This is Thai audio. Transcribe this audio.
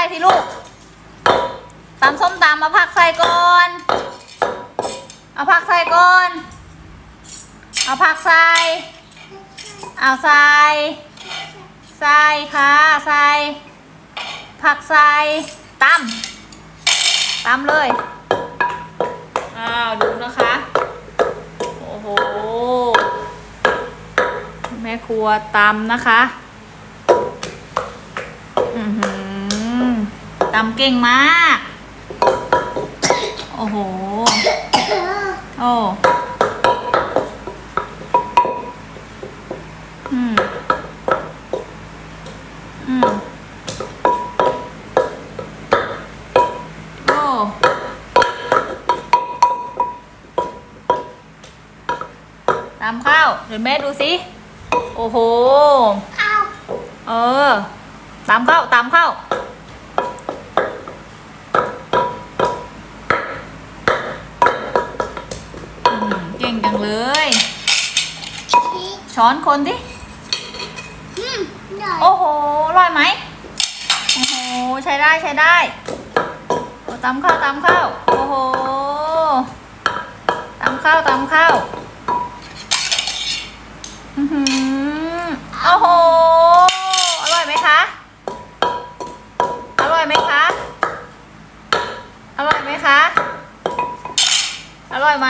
ส่ทีลูกตำส้มตำมาผักใส่ก่อน เอาผักใส่ก่อน เอาผักใส่ เอาใส่ ใส่ค่ะใส่ ผักใส่ตำตำเลย อ้าว ดูนะคะ โอ้โห แม่ครัวตำนะคะ อือหือ ตำเก่งมาก โอ้โห โอ้อืม อืม โอ้ตามข้าวเดี๋ยวแม่ดูสิ โอ้โห ข้าว เออตามเข้าตามเข้าอื ก่งจังเลย ช้อนคนดิ โอ้โหอร่อยไหม โอ้โห ใช้ได้ใช้ได้ตำข้าวตำข้าว โอ้โหตำข้าวตำข้าวโอ้โห อร่อยไหมคะ อร่อยไหมคะ อร่อยไหมคะ อร่อยไหม